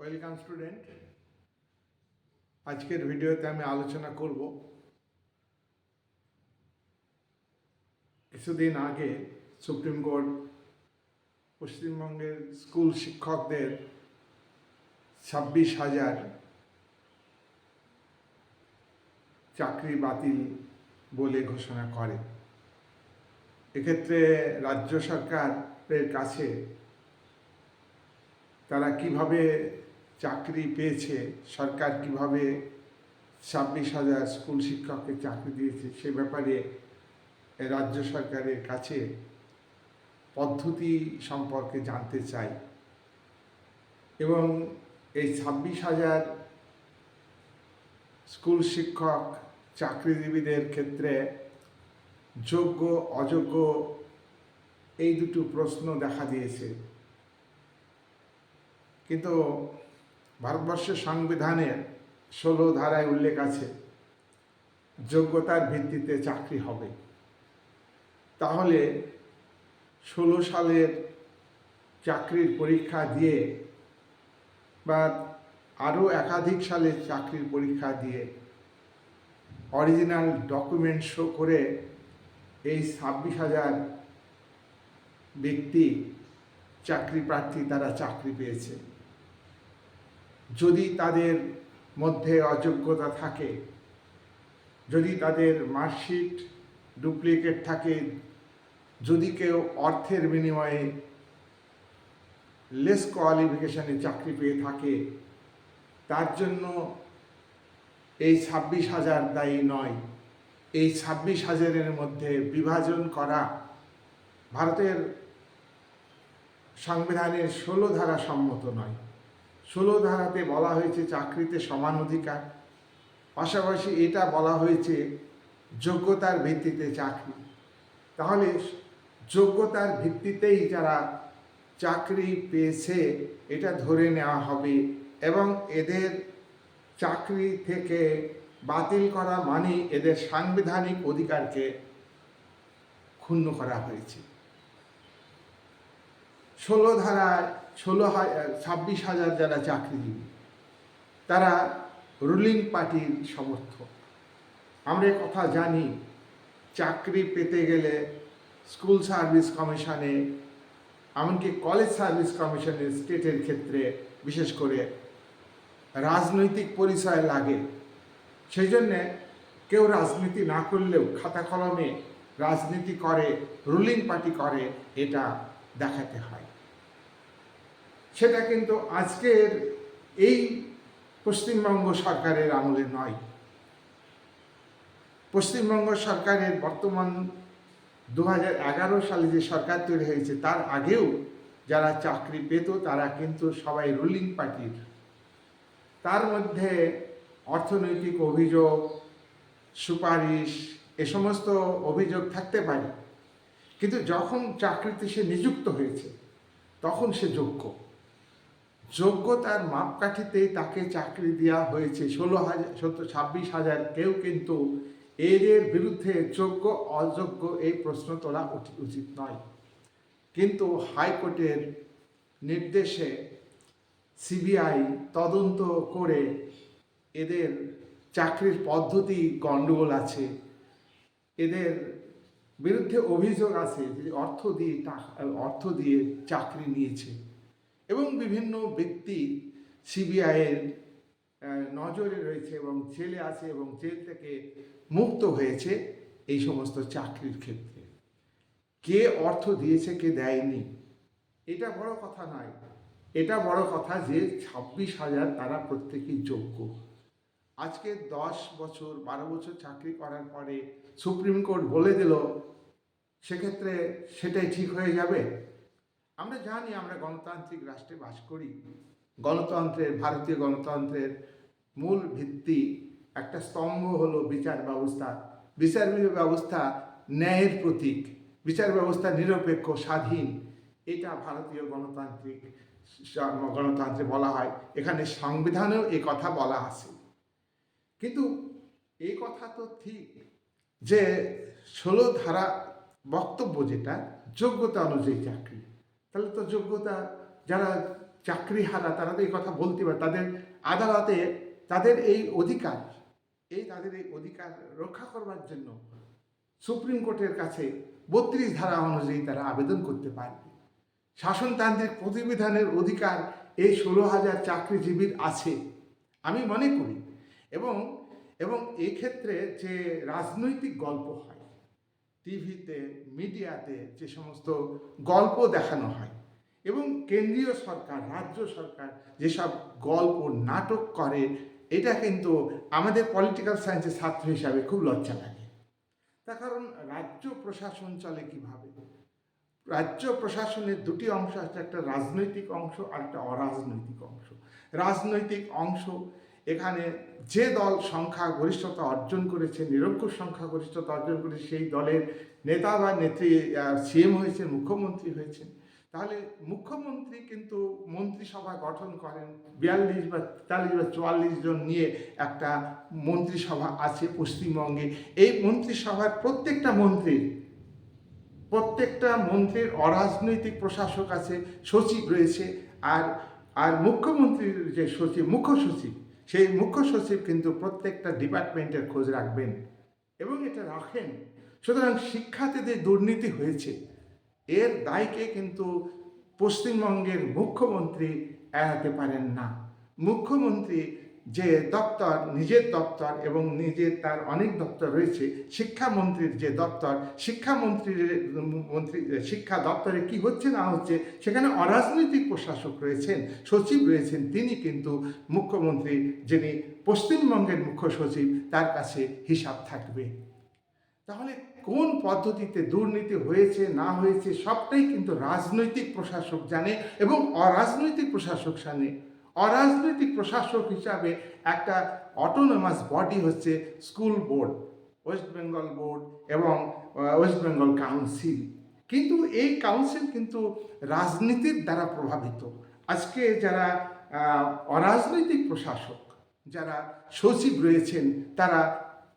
Welcome student আজকের ভিডিওতে আমি আলোচনা করব কিছুদিন আগে সুপ্রিম কোর্ট পশ্চিমবঙ্গের স্কুল শিক্ষকদের ছাব্বিশ হাজার চাকরি বাতিল বলে ঘোষণা করে। এক্ষেত্রে রাজ্য সরকারের কাছে তারা কীভাবে চাকরি পেয়েছে, সরকার কীভাবে ছাব্বিশ হাজার স্কুল শিক্ষককে চাকরি দিয়েছে, সে ব্যাপারে রাজ্য সরকারের কাছে পদ্ধতি সম্পর্কে জানতে চাই। এবং এই ছাব্বিশ হাজার স্কুল শিক্ষক চাকরিজীবীদের ক্ষেত্রে যোগ্য, অযোগ্য এই দুটো প্রশ্ন দেখা দিয়েছে। কিন্তু ভারতবর্ষের সংবিধানের ষোলো ধারায় উল্লেখ আছে, যোগ্যতার ভিত্তিতে চাকরি হবে। তাহলে ষোলো সালের চাকরির পরীক্ষা দিয়ে বা আরও একাধিক সালের চাকরির পরীক্ষা দিয়ে অরিজিনাল ডকুমেন্ট শো করে এই ছাব্বিশ হাজার ব্যক্তি চাকরি প্রার্থী তারা চাকরি পেয়েছে। যদি তাদের মধ্যে অযোগ্যতা থাকে, যদি তাদের মার্কশিট ডুপ্লিকেট থাকে, যদি কেউ অর্থের বিনিময়ে লেস কোয়ালিফিকেশানে চাকরি পেয়ে থাকে, তার জন্য এই ছাব্বিশ হাজার দায়ী নয়। এই ছাব্বিশ হাজারের মধ্যে বিভাজন করা ভারতের সংবিধানের ষোলো ধারা সম্মত নয়। ষোলো ধারাতে বলা হয়েছে চাকরিতে সমান অধিকার। পাশাপাশি এটা বলা হয়েছে যোগ্যতার ভিত্তিতে চাকরি। তাহলে যোগ্যতার ভিত্তিতেই যারা চাকরি পেয়েছে, এটা ধরে নেওয়া হবে এবং এদের চাকরি থেকে বাতিল করা মানে এদের সাংবিধানিক অধিকারকে ক্ষুণ্ণ করা হয়েছে। ষোলো ধারায় ষোলো ছাব্বিশ হাজার যারা চাকরিজীবী, তারা রুলিং পার্টির সমর্থক। আমরা কথা জানি, চাকরি পেতে গেলে স্কুল সার্ভিস কমিশনে এমনকি কলেজ সার্ভিস কমিশনে স্টেটের ক্ষেত্রে বিশেষ করে রাজনৈতিক পরিচয় লাগে। সেই জন্যে কেউ রাজনীতি না করলেও খাতা কলমে রাজনীতি করে রুলিং পার্টি করে, এটা দেখাতে হয়। সেটা কিন্তু আজকের এই পশ্চিমবঙ্গ সরকারের আমলে নয়। পশ্চিমবঙ্গ সরকারের বর্তমান দু সালে যে সরকার তৈরি হয়েছে, তার আগেও যারা চাকরি পেত, তারা কিন্তু সবাই রুলিং পার্টির তার মধ্যে অর্থনৈতিক অভিযোগ, সুপারিশ, এ সমস্ত অভিযোগ থাকতে পারে। কিন্তু যখন চাকরিতে সে নিযুক্ত হয়েছে, তখন সে যোগ্য। যোগ্যতার মাপকাঠিতেই তাকে চাকরি দেওয়া হয়েছে। ষোলো হাজার, সত্তর, ছাব্বিশ হাজার কেউ কিন্তু এদের বিরুদ্ধে যোগ্য, অযোগ্য এই প্রশ্ন তোলা উচি- উচিত নয়। কিন্তু হাইকোর্টের নির্দেশে সিবিআই তদন্ত করে এদের চাকরির পদ্ধতি, গণ্ডগোল আছে। এদের বিরুদ্ধে অভিযোগ আছে যে অর্থ দিয়ে অর্থ দিয়ে চাকরি নিয়েছে। এবং বিভিন্ন ব্যক্তি সিবিআইয়ের নজরে রয়েছে এবং জেলে আছে এবং জেল থেকে মুক্ত হয়েছে এই সমস্ত চাকরির ক্ষেত্রে। কে অর্থ দিয়েছে, কে দেয়নি, এটা বড় কথা নয়। এটা বড় কথা যে ছাব্বিশ হাজার তারা প্রত্যেকেই যোগ্য। আজকে দশ বছর, বারো বছর চাকরি করার পরে সুপ্রিম কোর্ট বলে দিল, সেক্ষেত্রে সেটাই ঠিক হয়ে যাবে? আমরা জানি আমরা গণতান্ত্রিক রাষ্ট্রে বাস করি। গণতন্ত্রের, ভারতীয় গণতন্ত্রের মূল ভিত্তি, একটা স্তম্ভ হলো বিচার ব্যবস্থা। বিচার ব্যবস্থা ন্যায়ের প্রতীক। বিচার ব্যবস্থা নিরপেক্ষ, স্বাধীন। এটা ভারতীয় গণতান্ত্রিক গণতন্ত্রে বলা হয়। এখানে সংবিধানেও এই কথা বলা আছে। কিন্তু এই কথা তো ঠিক যে ষোলো ধারা বক্তব্য যেটা, যোগ্যতা অনুযায়ী চাকরি। তাহলে তো যোগ্যতা যারা চাকরি হারা, তারা তো এই কথা বলতে পারে। তাদের আদালতে তাদের এই অধিকার, এই তাদের এই অধিকার রক্ষা করবার জন্য সুপ্রিম কোর্টের কাছে বত্রিশ ধারা অনুযায়ী তারা আবেদন করতে পারবে। শাসনতান্ত্রিক প্রতিবিধানের অধিকার এই ষোলো হাজার চাকরিজীবীর আছে, আমি মনে করি। এবং এবং এক্ষেত্রে যে রাজনৈতিক গল্প হয় টিভিতে, মিডিয়াতে যে সমস্ত গল্প দেখানো হয় এবং কেন্দ্রীয় সরকার, রাজ্য সরকার যেসব গল্প, নাটক করে, এটা কিন্তু আমাদের পলিটিক্যাল সায়েন্সের ছাত্র হিসাবে খুব লজ্জা লাগে। তার কারণ রাজ্য প্রশাসন চলে কীভাবে? রাজ্য প্রশাসনের দুটি অংশ আছে, একটা রাজনৈতিক অংশ আর একটা অরাজনৈতিক অংশ। রাজনৈতিক অংশ এখানে যে দল সংখ্যা গরিষ্ঠতা অর্জন করেছে, নিরঙ্কুশ সংখ্যা গরিষ্ঠতা অর্জন করে সেই দলের নেতা বা নেত্রী সিএম হয়েছেন, মুখ্যমন্ত্রী হয়েছেন। তাহলে মুখ্যমন্ত্রী কিন্তু মন্ত্রিসভা গঠন করেন, বিয়াল্লিশ বা তেতাল্লিশ বা চুয়াল্লিশ জন নিয়ে একটা মন্ত্রিসভা আছে পশ্চিমবঙ্গে। এই মন্ত্রিসভার প্রত্যেকটা মন্ত্রীর প্রত্যেকটা মন্ত্রীর অরাজনৈতিক প্রশাসক আছে, সচিব রয়েছে, আর আর মুখ্যমন্ত্রীর যে সচিব, মুখ্য সচিব সেই মুখ্য সচিব কিন্তু প্রত্যেকটা ডিপার্টমেন্টের খোঁজ রাখবেন এবং এটা রাখেন। সুতরাং শিক্ষাতে যে দুর্নীতি হয়েছে। এর দায়কে কিন্তু পশ্চিমবঙ্গের মুখ্যমন্ত্রী এড়াতে পারেন না। মুখ্যমন্ত্রী যে দপ্তর, নিজের দপ্তর এবং নিজের তার অনেক দপ্তর রয়েছে, শিক্ষামন্ত্রীর যে দপ্তর, শিক্ষামন্ত্রীর, মন্ত্রী, শিক্ষা দপ্তরে কি হচ্ছে না হচ্ছে, সেখানে অরাজনৈতিক প্রশাসক রয়েছেন, সচিব রয়েছেন, তিনি কিন্তু মুখ্যমন্ত্রী, যিনি পশ্চিমবঙ্গের মুখ্য সচিব, তার কাছে হিসাব থাকবে। তাহলে কোন পদ্ধতিতে দুর্নীতি হয়েছে, না হয়েছে, সবটাই কিন্তু রাজনৈতিক প্রশাসক জানে এবং অরাজনৈতিক প্রশাসক জানে। অরাজনৈতিক প্রশাসক হিসাবে একটা অটোনমাস বডি হচ্ছে school board West Bengal board এবং ওয়েস্ট বেঙ্গল কাউন্সিল কিন্তু এই কাউন্সিল কিন্তু রাজনীতির দ্বারা প্রভাবিত। আজকে যারা অরাজনৈতিক প্রশাসক, যারা সচিব রয়েছেন, তারা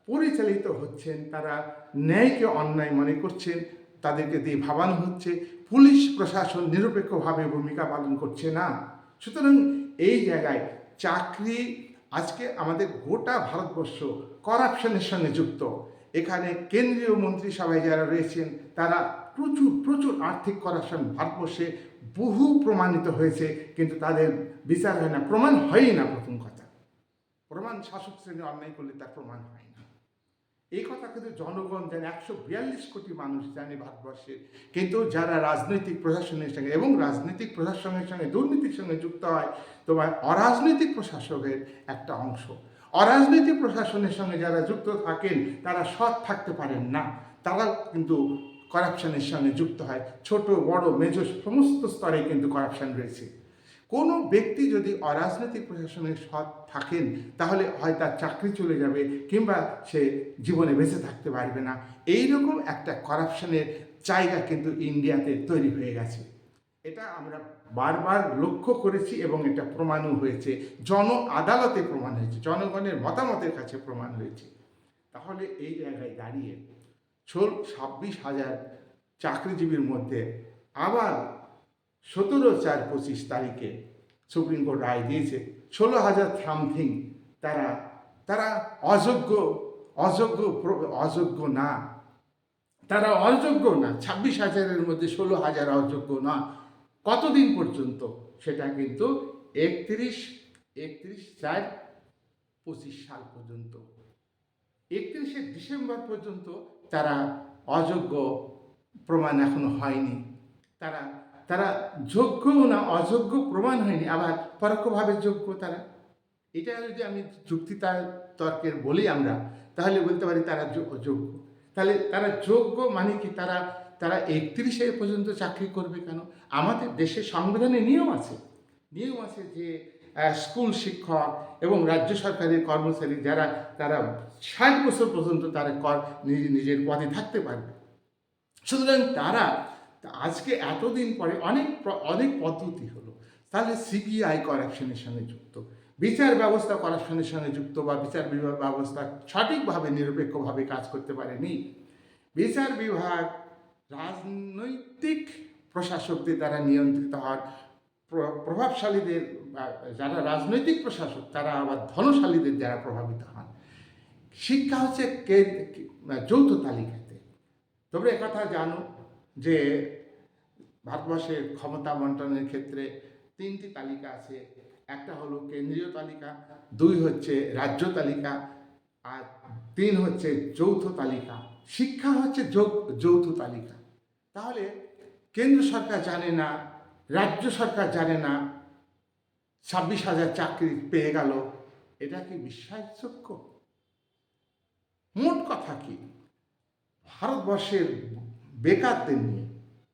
পরিচালিত হচ্ছেন, তারা ন্যায়কে অন্যায় মনে করছেন, তাদেরকে দিয়ে ভাবানো হচ্ছে, পুলিশ প্রশাসন নিরপেক্ষভাবে ভূমিকা পালন করছে না। সুতরাং এই জায়গায় চাকরি, আজকে আমাদের গোটা ভারতবর্ষ করাপশনের সঙ্গে যুক্ত। এখানে কেন্দ্রীয় মন্ত্রী সভায় যারা রয়েছেন, তারা প্রচুর প্রচুর আর্থিক করাপশন ভারতবর্ষে বহু প্রমাণিত হয়েছে, কিন্তু তাদের বিচার হয় না। প্রমাণ হয়ই না প্রথম কথা। প্রমাণ শাসক শ্রেণি অন্যায় করলে তার প্রমাণ হয়। এই কথা কিন্তু জনগণ জানে, একশো বিয়াল্লিশ কোটি মানুষ জানে ভারতবর্ষে। কিন্তু যারা রাজনৈতিক প্রশাসনের সঙ্গে এবং রাজনৈতিক প্রশাসনের সঙ্গে, দুর্নীতির সঙ্গে যুক্ত হয়, তোমার অরাজনৈতিক প্রশাসকের একটা অংশ। অরাজনৈতিক প্রশাসনের সঙ্গে যারা যুক্ত থাকেন, তারা সৎ থাকতে পারেন না। তারা কিন্তু করাপশনের সঙ্গে যুক্ত হয়। ছোট, বড় মেজ সমস্ত স্তরে কিন্তু করাপশন রয়েছে। কোনো ব্যক্তি যদি অরাজনৈতিক প্রশাসনের সৎ থাকেন, তাহলে হয় তার চাকরি চলে যাবে কিংবা সে জীবনে বেঁচে থাকতে পারবে না। এই রকম একটা করাপশনের জায়গা কিন্তু ইন্ডিয়াতে তৈরি হয়ে গেছে। এটা আমরা বারবার লক্ষ্য করেছি এবং এটা প্রমাণও হয়েছে। জন আদালতে প্রমাণ হয়েছে, জনগণের মতামতের কাছে প্রমাণ হয়েছে। তাহলে এই জায়গায় দাঁড়িয়ে ছাব্বিশ হাজার চাকরিজীবীর মধ্যে আবার সতেরো চার পঁচিশ তারিখে সুপ্রিম কোর্ট রায় দিয়েছে। ষোলো হাজার সামথিং তারা তারা অযোগ্য অযোগ্য অযোগ্য না। তারা অযোগ্য না, ছাব্বিশ হাজারের মধ্যে ষোলো হাজার অযোগ্য না। কতদিন পর্যন্ত? সেটা কিন্তু একত্রিশ একত্রিশ চার পঁচিশ সাল পর্যন্ত। একত্রিশে ডিসেম্বর পর্যন্ত তারা অযোগ্য প্রমাণ এখনও হয়নি। তারা তারা যোগ্যও না অযোগ্য প্রমাণ হয়নি, আবার পরোক্ষভাবে যোগ্য তারা। এটা যদি আমি যুক্তিতা তর্কের বলি আমরা, তাহলে বলতে পারি তারা যোগ্য। তাহলে তারা যোগ্য মানে কি? তারা তারা একত্রিশে পর্যন্ত চাকরি করবে কেন? আমাদের দেশে সংবিধানে নিয়ম আছে। নিয়ম আছে যে স্কুল শিক্ষক এবং রাজ্য সরকারের কর্মচারী যারা, তারা ষাট বছর পর্যন্ত তারা কর, নিজে, নিজের পদে থাকতে পারবে। সুতরাং তারা আজকে এতদিন পরে অনেক অনেক পদ্ধতি হলো। তাহলে সিবিআই করাপশনের সঙ্গে যুক্ত। বিচার ব্যবস্থা করাপশনের সঙ্গে যুক্ত বা বিচার বিভাগ ব্যবস্থা সঠিকভাবে, নিরপেক্ষভাবে কাজ করতে পারেনি। বিচার বিভাগ রাজনৈতিক প্রশাসকদের দ্বারা নিয়ন্ত্রিত হওয়ার প্র- প্রভাবশালীদের যারা রাজনৈতিক প্রশাসক, তারা আবার ধনশালীদের দ্বারা প্রভাবিত হন। শিক্ষা হচ্ছে যৌথ তালিকাতে। তবে একথা জানো যে ভারতবর্ষের ক্ষমতা বন্টনের ক্ষেত্রে তিনটি তালিকা আছে। একটা হলো কেন্দ্রীয় তালিকা, দুই হচ্ছে রাজ্য তালিকা, আর তিন হচ্ছে যৌথ তালিকা। শিক্ষা হচ্ছে যৌথ তালিকা। তাহলে কেন্দ্র সরকার জানে না, রাজ্য সরকার জানে না, ছাব্বিশ হাজার চাকরি পেয়ে গেল, এটা কি বিশ্বাসযোগ্য? মোট কথা কি? ভারতবর্ষের বেকারদের নিয়ে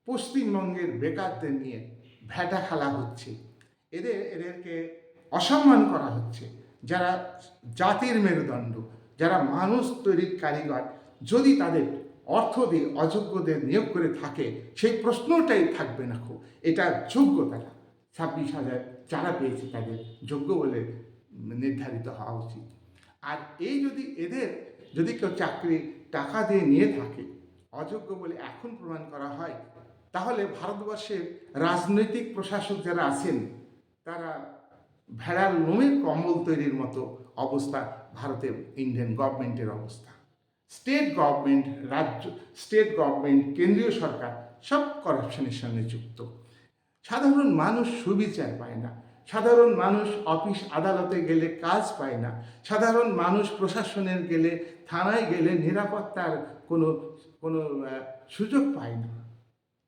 পশ্চিমবঙ্গের বেকারদের নিয়ে ভেটা খেলা হচ্ছে। এদের, এদেরকে অসম্মান করা হচ্ছে। যারা জাতির মেরুদণ্ড, যারা মানুষ তৈরির কারিগর, যদি তাদের অর্থ দিয়ে অযোগ্যদের নিয়োগ করে থাকে, সেই প্রশ্নটাই থাকবে না খুব। এটা যোগ্য তারা ছাব্বিশ হাজার যারা পেয়েছে তাদের যোগ্য বলে নির্ধারিত হওয়া উচিত। আর এই যদি এদের, যদি কেউ চাকরি টাকা দিয়ে নিয়ে থাকে, অযোগ্য বলে এখন প্রমাণ করা হয় তাহলে ভারতবর্ষের রাজনৈতিক প্রশাসক যারা আছেন, তারা ভেড়ার লোমের কম্বল তৈরির মতো অবস্থা ভারতের ইন্ডিয়ান গভর্নমেন্টের অবস্থা। স্টেট গভর্নমেন্ট, রাজ্য, স্টেট গভর্নমেন্ট, কেন্দ্রীয় সরকার সব করাপশনের সঙ্গে যুক্ত। সাধারণ মানুষ সুবিচার পায় না। সাধারণ মানুষ অফিস আদালতে গেলে কাজ পায় না। সাধারণ মানুষ প্রশাসনের গেলে থানায় গেলে নিরাপত্তার কোনো কোনো সুযোগ পায় না।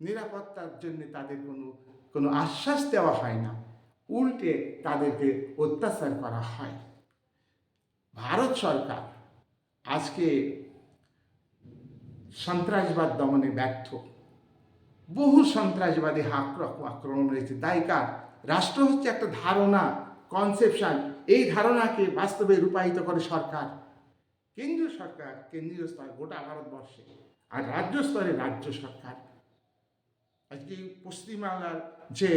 নিরাপত্তার জন্য তাদের কোনো কোনো আশ্বাস দেওয়া হয় না। উল্টে তাদেরকে অত্যাচার করা হয়। ভারত সরকার আজকে সন্ত্রাসবাদ দমনে ব্যর্থ। বহু সন্ত্রাসবাদী আক্র- আক্রমণ রয়েছে। দায়ী কার রাষ্ট্র হচ্ছে একটা ধারণা কনসেপশন এই ধারণাকে বাস্তবে রূপায়িত করে সরকার। কেন্দ্রীয় সরকার কেন্দ্রীয় স্তরে গোটা ভারতবর্ষে আর রাজ্য স্তরে রাজ্য সরকার। আজকে পশ্চিমবাংলার যে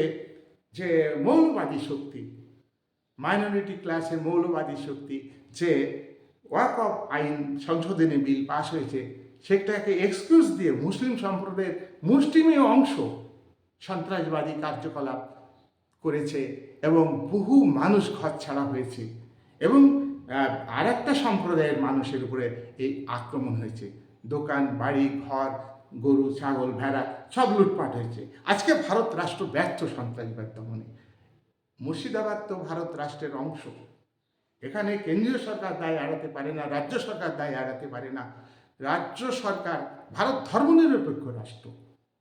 যে মৌলবাদী শক্তি মাইনরিটি ক্লাসের মৌলবাদী শক্তি, যে ওয়াক অফ আইন সংশোধনী বিল পাশ হয়েছে, সেটাকে এক্সকিউজ দিয়ে মুসলিম সম্প্রদায়ের মুসলিমীয় অংশ সন্ত্রাসবাদী কার্যকলাপ করেছে এবং বহু মানুষ ঘর ছাড়া হয়েছে এবং আর একটা সম্প্রদায়ের মানুষের উপরে এই আক্রমণ হয়েছে। দোকান, বাড়ি, ঘর গরু, ছাগল, ভেড়া সব লুটপাট হয়েছে। আজকে ভারত রাষ্ট্র ব্যর্থ সন্ত্রাসবাদ দমনে। মুর্শিদাবাদ তো ভারত রাষ্ট্রের অংশ। এখানে কেন্দ্রীয় সরকার দায় এড়াতে পারে না, রাজ্য সরকার দায় এড়াতে পারে না। রাজ্য সরকার ভারত ধর্মনিরপেক্ষ রাষ্ট্র।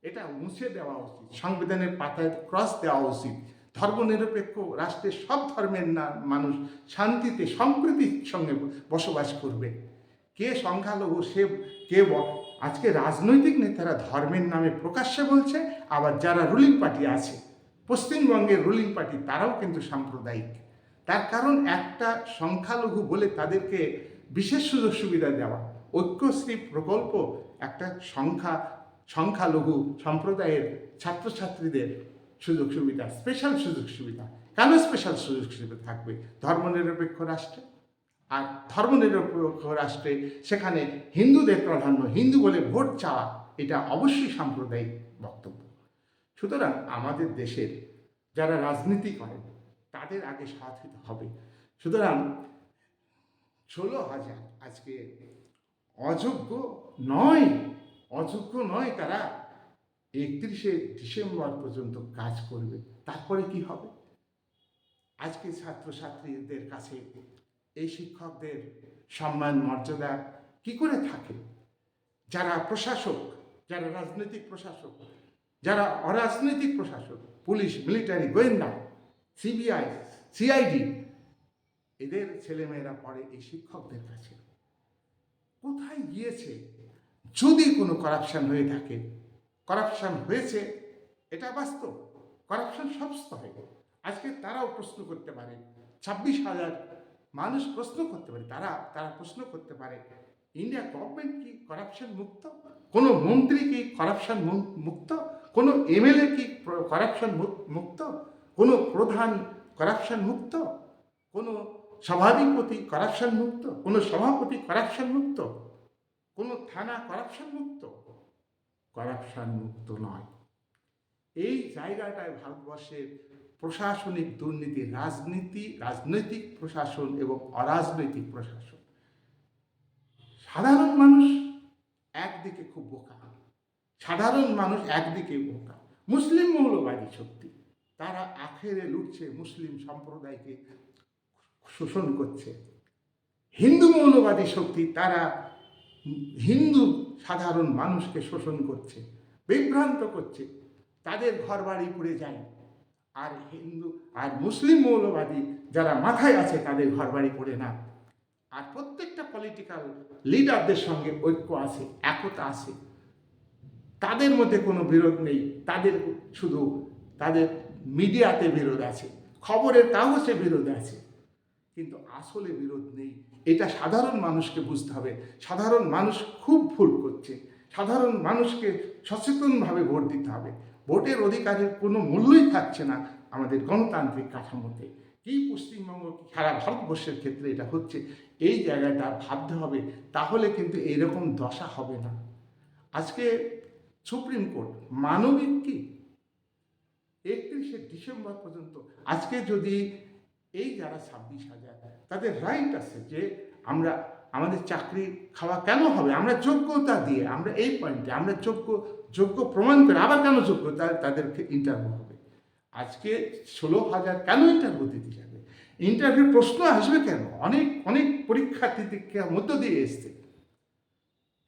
এটা মুছে দেওয়া উচিত, সংবিধানের পাতায় ক্রস দেওয়া উচিত। ধর্মনিরপেক্ষ রাষ্ট্রের সব ধর্মের না, মানুষ শান্তিতে, সম্প্রীতির সঙ্গে বসবাস করবে। কে সংখ্যালঘু, সে, কে আজকে রাজনৈতিক নেতারা ধর্মের নামে প্রকাশ্যে বলছে, আবার যারা রুলিং পার্টি আছে, পশ্চিমবঙ্গের রুলিং পার্টি তারাও কিন্তু সাম্প্রদায়িক। তার কারণ একটা সংখ্যালঘু বলে তাদেরকে বিশেষ সুযোগ সুবিধা দেওয়া, ঐক্যশ্রী প্রকল্প একটা সংখ্যা, সংখ্যালঘু সম্প্রদায়ের ছাত্রছাত্রীদের সুযোগ সুবিধা স্পেশাল সুযোগ সুবিধা। কেন স্পেশাল সুযোগ সুবিধা থাকবে? ধর্মনিরপেক্ষ রাষ্ট্রে। আর ধর্মনিরপেক্ষ রাষ্ট্রে সেখানে হিন্দুদের প্রাধান্য, হিন্দু বলে ভোট চাওয়া, এটা অবশ্যই সাম্প্রদায়িক বক্তব্য। সুতরাং আমাদের দেশের যারা রাজনীতি করেন তাদের আগে সাথ হবে। সুতরাং ষোলো হাজার আজকে অযোগ্য নয় অযোগ্য নয়, তারা একত্রিশে ডিসেম্বর পর্যন্ত কাজ করবে। তারপরে কি হবে? আজকে ছাত্রছাত্রীদের কাছে এই শিক্ষকদের সম্মান, মর্যাদা কি করে থাকে? যারা প্রশাসক, যারা রাজনৈতিক প্রশাসক, যারা অরাজনৈতিক প্রশাসক, পুলিশ, মিলিটারি, গোয়েন্দা, সিবিআই, সিআইডি, এদের ছেলেমেয়েরা পড়ে এই শিক্ষকদের কাছে। কোথায় গিয়েছে? যদি কোনো করাপশন হয়ে থাকে করাপশন হয়েছে, এটা বাস্তব করাপশন সব স্তরে। আজকে তারাও প্রশ্ন করতে পারে, ছাব্বিশ হাজার মানুষ প্রশ্ন করতে পারে, তারা তারা প্রশ্ন করতে পারে, ইন্ডিয়া গভর্নমেন্ট কি করাপশন মুক্ত? কোনো মন্ত্রী কি করাপশন মুক্ত? কোনো এমএলএ কি করাপশন মুক্ত? কোনো প্রধান করাপশন মুক্ত? কোনো সভাধিপতি করাপশন মুক্ত? কোনো সভাপতি করাপশন মুক্ত? কোনো থানা করাপশন মুক্ত? করাপশন মুক্ত নয়। এই জায়গাটায় ভারতবর্ষের প্রশাসনিক দুর্নীতি, রাজনীতি, রাজনৈতিক প্রশাসন এবং অরাজনৈতিক প্রশাসন। সাধারণ মানুষ একদিকে খুব বোকা, সাধারণ মানুষ একদিকে বোকা। মুসলিম মৌলবাদী শক্তি, তারা আখেরে লুটছে মুসলিম সম্প্রদায়কে শোষণ করছে। হিন্দু মৌলবাদী শক্তি, তারা হিন্দু সাধারণ মানুষকে শোষণ করছে, বিভ্রান্ত করছে, তাদের ঘর বাড়ি পুড়ে যায়। আর হিন্দু আর মুসলিম মৌলবাদী যারা মাথায় আছে তাদের ঘর বাড়ি পড়ে না। আর প্রত্যেকটা পলিটিক্যাল লিডারদের সঙ্গে ঐক্য আছে, একতা আছে। তাদের মধ্যে কোনো বিরোধ নেই, তাদের শুধু তাদের মিডিয়াতে বিরোধ আছে, খবরের কাগজে বিরোধ আছে। কিন্তু আসলে বিরোধ নেই, এটা সাধারণ মানুষকে বুঝতে হবে। সাধারণ মানুষ খুব ভুল করছে, সাধারণ মানুষকে সচেতনভাবে ভোট দিতে হবে। ভোটের অধিকারের কোনো মূল্যই থাকছে না আমাদের গণতান্ত্রিক কাঠামোতে। কি পশ্চিমবঙ্গ সারা ভারতবর্ষের ক্ষেত্রে এটা হচ্ছে, এই জায়গাটা ভাবতে হবে, তাহলে কিন্তু এইরকম দশা হবে না। আজকে সুপ্রিম কোর্ট, মানবিক কি? একত্রিশে ডিসেম্বর পর্যন্ত, আজকে যদি এই যারা ছাব্বিশ হাজার, তাদের রাইট আছে যে আমরা, আমাদের চাকরি খাওয়া কেন হবে? আমরা যোগ্যতা দিয়ে, আমরা এই পয়েন্টে আমরা যোগ্য যোগ্য প্রমাণ করে আবার কেন যোগ্য? তাদেরকে ইন্টারভিউ হবে। আজকে ষোলো হাজার কেন ইন্টারভিউ দিতে যাবে? ইন্টারভিউ প্রশ্ন আসবে কেন? অনেক অনেক পরীক্ষার্থীদের মধ্য দিয়ে এসছে।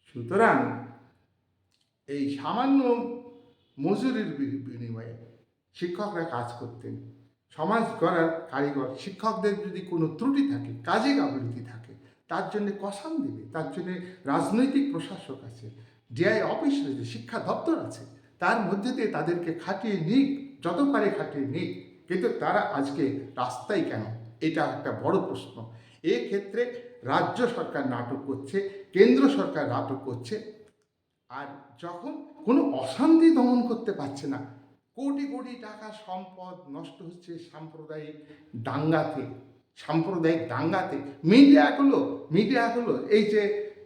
সুতরাং এই সামান্য মজুরির বিনিময়ে শিক্ষকরা কাজ করতেন। সমাজ গড়ার কারিগর শিক্ষকদের যদি কোনো ত্রুটি থাকে কাজে গাফিলতি থাকে, তার জন্য কষান দেবে, তার জন্য রাজনৈতিক প্রশাসক আছে। ডিআই অফিস রয়েছে শিক্ষা দপ্তর আছে, তার মধ্যে দিয়ে তাদেরকে খাটিয়ে নিক, যত পারে খাটিয়ে নিক। কিন্তু তারা আজকে রাস্তায় কেন? এটা একটা বড় প্রশ্ন। এক্ষেত্রে রাজ্য সরকার নাটক করছে, কেন্দ্র সরকার নাটক করছে, আর যখন কোনো অশান্তি দমন করতে পারছে না, কোটি কোটি টাকা সম্পদ নষ্ট হচ্ছে সাম্প্রদায়িক দাঙ্গাতে সাম্প্রদায়িক দাঙ্গাতে। মিডিয়া হলো মিডিয়াগুলো মিডিয়াগুলো এই যে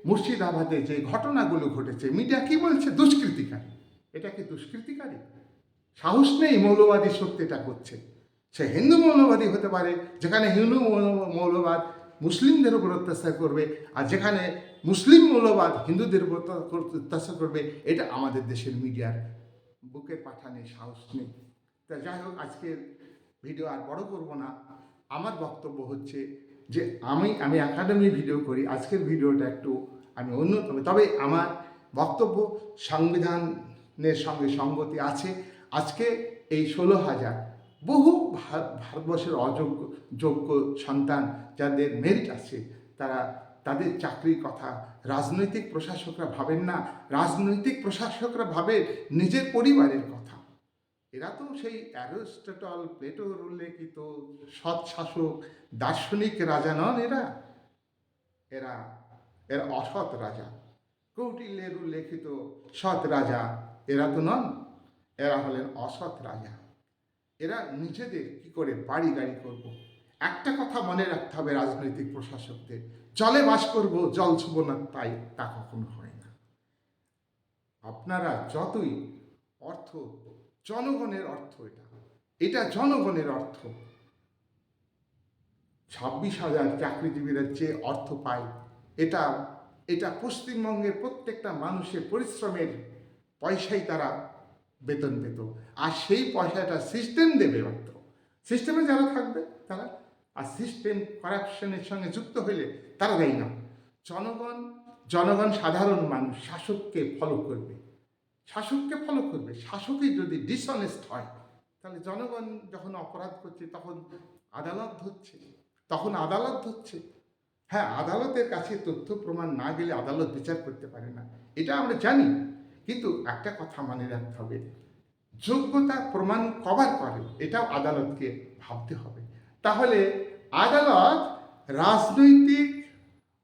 মুর্শিদাবাদে যে ঘটনাগুলো ঘটেছে, মিডিয়া কি বলছে? দুষ্কৃতিকারী। এটা কি দুষ্কৃতিকারী? সাহস নেই মৌলবাদী শক্তি এটা করছে। সে হিন্দু মৌলবাদী হতে পারে, যেখানে হিন্দু মৌলবাদ মুসলিমদের উপর অত্যাচার করবে, আর যেখানে মুসলিম মৌলবাদ হিন্দুদের উপর অত্যাচার করবে, এটা আমাদের দেশের মিডিয়ার বুকের পাঠানে সাহস নেই। তা যাই হোক, আজকের ভিডিও আর বড় করব না। আমার বক্তব্য হচ্ছে যে আমি আমি একাডেমি ভিডিও করি, আজকের ভিডিওটা একটু আমি অন্যতম। তবে আমার বক্তব্য সংবিধানের সঙ্গে সঙ্গতি আছে। আজকে এই ষোলো হাজার বহু ভারতবর্ষের অযোগ্য, যোগ্য সন্তান যাদের মেরিট আছে, তারা তাদের চাকরির কথা রাজনৈতিক প্রশাসকরা ভাবেন না। রাজনৈতিক প্রশাসকরা ভাবে নিজের পরিবারের কথা। এরা তো সেই অ্যারিস্টটল, প্লেটোর উল্লেখিত সৎ শাসক দার্শনিক রাজা নন এরা। এরা এরা অসৎ রাজা। কৌটিল্যের উল্লেখিত সৎ রাজা এরা তো নন। এরা হলেন অসৎ রাজা। এরা নিজেদের কি করে বাড়ি গাড়ি করব? একটা কথা মনে রাখতে হবে রাজনৈতিক প্রশাসকদের। জলে বাস করব, জল ছুব না, তাই তা কখনো হয় না। আপনারা যতই অর্থ, জনগণের অর্থ এটা। এটা জনগণের অর্থ। ছাব্বিশ হাজার চাকরিজীবীরা যে অর্থ পায়, এটা এটা পশ্চিমবঙ্গের প্রত্যেকটা মানুষের পরিশ্রমের পয়সাই তারা বেতন পেত। আর সেই পয়সাটা সিস্টেম দেবে মাত্র। সিস্টেমে যারা থাকবে তারা, আর সিস্টেম করাপশনের সঙ্গে যুক্ত হইলে তারা দেয় না। জনগণ জনগণ সাধারণ মানুষ, শাসককে ফলো করবে। শাসককে ফলো করবে। শাসকই যদি ডিসঅনেস্ট হয়, তাহলে জনগণ যখন অপরাধ করছে, তখন আদালত ধরছে। তখন আদালত হচ্ছে। হ্যাঁ আদালতের কাছে তথ্য প্রমাণ না গেলে আদালত বিচার করতে পারে না। এটা আমরা জানি। কিন্তু একটা কথা মনে রাখতে হবে। যোগ্যতা প্রমাণ কভার করে, এটাও আদালতকে ভাবতে হবে। তাহলে আদালত রাজনৈতিক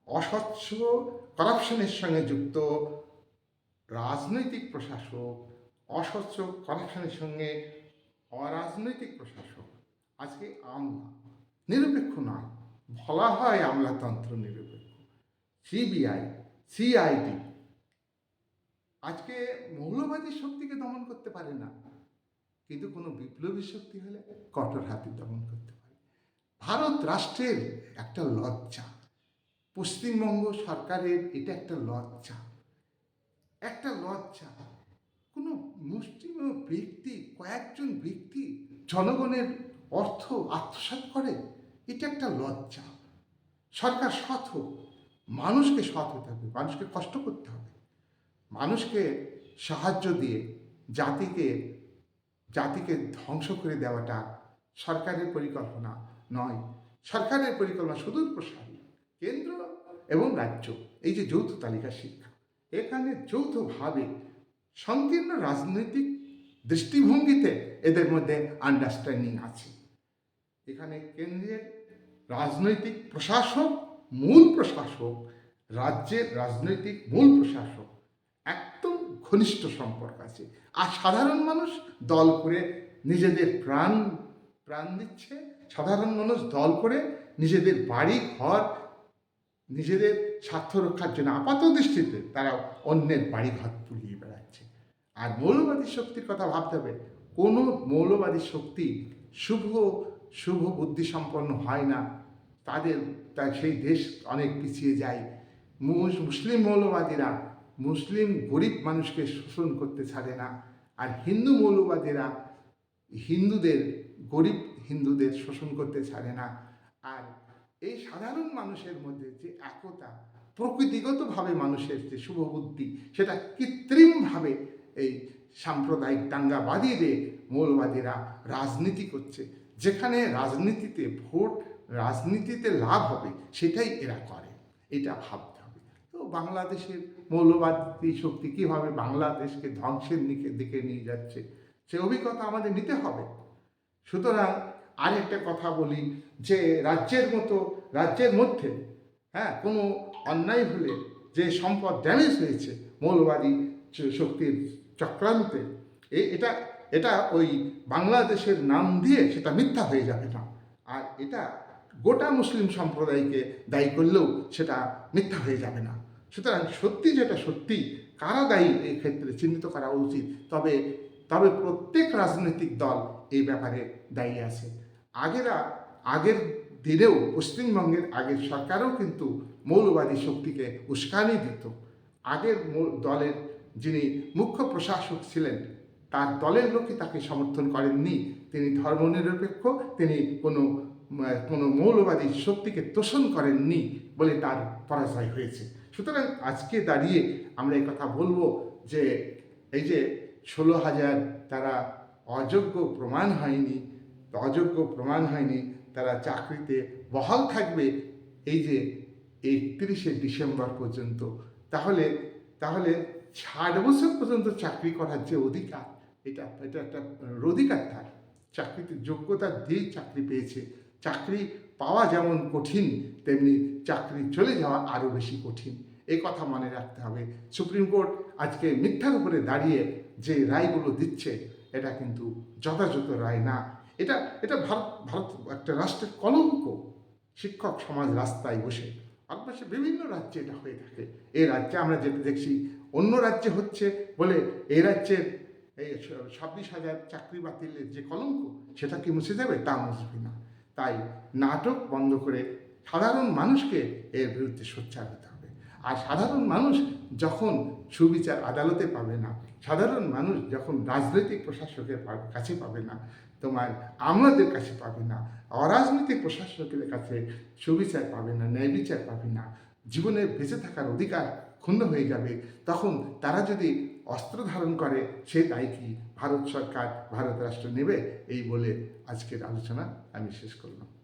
অস্বচ্ছ করাপশনের সঙ্গে যুক্ত, রাজনৈতিক প্রশাসক, অস্বচ্ছ করাপশনের সঙ্গে অরাজনৈতিক প্রশাসক। আজকে আমলা নিরপেক্ষ নয়। বলা হয় আমলাতন্ত্র নিরপেক্ষ। CBI, CID. আজকে মৌলবাদী শক্তিকে দমন করতে পারে না। কিন্তু কোনো বিপ্লবী শক্তি হলে কঠোর হাতে দমন করতে পারে। ভারত রাষ্ট্রের একটা লজ্জা। পশ্চিমবঙ্গ সরকারের এটা একটা লজ্জা। একটা লজ্জা। কোনো মুসলিম ব্যক্তি, কয়েকজন ব্যক্তি জনগণের অর্থ আত্মসাৎ করে এটা একটা লজ্জা। সরকার সৎ হোক, মানুষকে সৎ হতে হবে, মানুষকে কষ্ট করতে হবে। মানুষকে সাহায্য দিয়ে জাতিকে জাতিকে ধ্বংস করে দেওয়াটা সরকারের পরিকল্পনা নয়। সরকারের পরিকল্পনা সুদূর প্রসারী, কেন্দ্র এবং রাজ্য, এই যে যৌথ তালিকা শিক্ষা। এখানে যৌথভাবে সংকীর্ণ রাজনৈতিক দৃষ্টিভঙ্গিতে এদের মধ্যে আন্ডারস্ট্যান্ডিং আছে। এখানে কেন্দ্রের রাজনৈতিক প্রশাসক, মূল প্রশাসক, রাজ্যের রাজনৈতিক মূল প্রশাসক, একদম ঘনিষ্ঠ সম্পর্ক আছে। আর সাধারণ মানুষ দল করে নিজেদের প্রাণ প্রাণ দিচ্ছে। সাধারণ মানুষ দল করে নিজেদের বাড়ি, ঘর, নিজেদের স্বার্থ রক্ষার জন্য আপাত দৃষ্টিতে তারা অন্যের বাড়ি ঘর পুড়িয়ে বেড়াচ্ছে। আর মৌলবাদী শক্তির কথা ভাবতে হবে। কোনো মৌলবাদী শক্তি শুভ শুভ বুদ্ধি সম্পন্ন হয় না। তাদের, তাই সেই দেশ অনেক পিছিয়ে যায়। মুস- মুসলিম মৌলবাদীরা, মুসলিম গরিব মানুষকে শোষণ করতে ছাড়ে না। আর হিন্দু মৌলবাদীরা, হিন্দুদের, গরিব হিন্দুদের শোষণ করতে ছাড়ে না। আর এই সাধারণ মানুষের মধ্যে যে একতা, প্রকৃতিগতভাবে মানুষের যে শুভবুদ্ধি সেটা কৃত্রিমভাবে এই সাম্প্রদায়িক দাঙ্গা বাদিয়ে দাঙ্গাবাদীদের মৌলবাদীরা রাজনীতি করছে। যেখানে রাজনীতিতে ভোট, রাজনীতিতে লাভ হবে, সেটাই এরা করে। এটা ভাবতে হবে। তো বাংলাদেশের মৌলবাদী শক্তি কীভাবে বাংলাদেশকে ধ্বংসের দিকে দিকে নিয়ে যাচ্ছে, সে অভিজ্ঞতা আমাদের নিতে হবে। সুতরাং আরেকটা কথা বলি যে রাজ্যের মতো, রাজ্যের মধ্যে হ্যাঁ কোনো অন্যায় হলে যে সম্পদ ড্যামেজ হয়েছে মৌলবাদী শক্তির চক্রান্তে এটা এটা ওই বাংলাদেশের নাম দিয়ে সেটা মিথ্যা হয়ে যাবে না। আর এটা গোটা মুসলিম সম্প্রদায়কে দায়ী করলেও সেটা মিথ্যা হয়ে যাবে না। সুতরাং সত্যি যেটা সত্যি, কারা দায়ী এই ক্ষেত্রে চিহ্নিত করা উচিত? তবে তবে প্রত্যেক রাজনৈতিক দল এই ব্যাপারে দায়ী আছে। আগেরা, আগের দিনেও, পশ্চিমবঙ্গের আগের সরকারও কিন্তু মৌলবাদী শক্তিকে উস্কানি দিত। আগের দলের যিনি মুখ্য প্রশাসক ছিলেন তার দলের লোকই তাকে সমর্থন করেননি। তিনি ধর্মনিরপেক্ষ তিনি কোনো কোনো মৌলবাদী শক্তিকে তোষণ করেননি বলে তার পরাজয় হয়েছে। সুতরাং আজকে দাঁড়িয়ে আমরা এই কথা বলব যে, এই যে ষোলো হাজার তারা অযোগ্য প্রমাণ হয়নি, অযোগ্য প্রমাণ হয়নি, তারা চাকরিতে বহাল থাকবে এই যে একত্রিশে ডিসেম্বর পর্যন্ত, তাহলে তাহলে ষাট বছর পর্যন্ত চাকরি করার যে অধিকার এটা এটা একটা অধিকার তার চাকরিতে যোগ্যতা দিয়েই চাকরি পেয়েছে। চাকরি পাওয়া যেমন কঠিন, তেমনি চাকরি চলে যাওয়া আরও বেশি কঠিন। এই কথা মনে রাখতে হবে। সুপ্রিম কোর্ট আজকে মিথ্যার উপরে দাঁড়িয়ে যে রায়গুলো দিচ্ছে, এটা কিন্তু যথাযথ রায় না। এটা এটা ভারত ভারত একটা রাষ্ট্রের কলঙ্ক। শিক্ষক সমাজ রাস্তায় বসে। ভারতবর্ষের বিভিন্ন রাজ্যে এটা হয়ে থাকে। এই রাজ্যে আমরা যেটা দেখছি, অন্য রাজ্যে হচ্ছে বলে এই রাজ্যের এই ছাব্বিশ হাজার চাকরি বাতিলের যে কলঙ্ক, সেটা কি মুছে যাবে তা মুছবে না। তাই নাটক বন্ধ করে সাধারণ মানুষকে এর বিরুদ্ধে সোচ্চার হতে হবে। আর সাধারণ মানুষ যখন সুবিচার আদালতে পাবে না, সাধারণ মানুষ যখন রাজনৈতিক প্রশাসকের কাছে পাবে না, তোমার আমাদের কাছে পাবে না, অরাজনৈতিক প্রশাসকের কাছে সুবিচার পাবে না, ন্যায় বিচার পাবে না, জীবনে বেঁচে থাকার অধিকার ক্ষুণ্ণ হয়ে যাবে, তখন তারা যদি অস্ত্র ধারণ করে, সে দায় কি ভারত সরকার, ভারত রাষ্ট্র নেবে? এই বলে আজকের আলোচনা আমি শেষ করলাম।